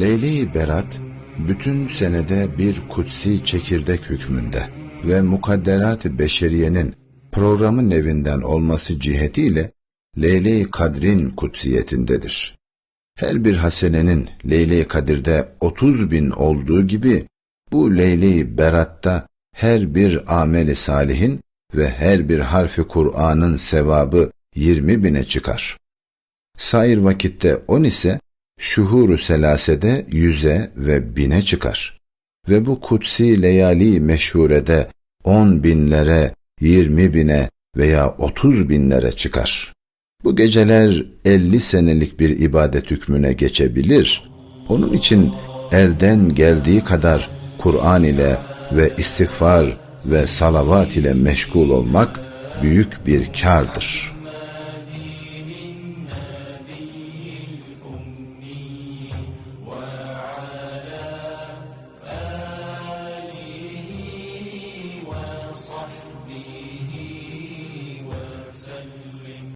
Leyli Berat, bütün senede bir kutsi çekirdek hükmünde ve mukadderat-ı beşeriyenin programın evinden olması cihetiyle Leyle-i Kadr'in kutsiyetindedir. Her bir hasenenin Leyle-i Kadir'de 30 bin olduğu gibi bu Leyle-i Berat'ta her bir ameli salihin ve her bir harfi Kur'an'ın sevabı 20 bine çıkar. Sair vakitte on ise şuhuru selasede yüze ve bine çıkar. Ve bu kutsi leyali meşhurede on binlere, yirmi bine veya otuz binlere çıkar. Bu geceler elli senelik bir ibadet hükmüne geçebilir. Onun için elden geldiği kadar Kur'an ile ve istiğfar ve salavat ile meşgul olmak büyük bir kardır.''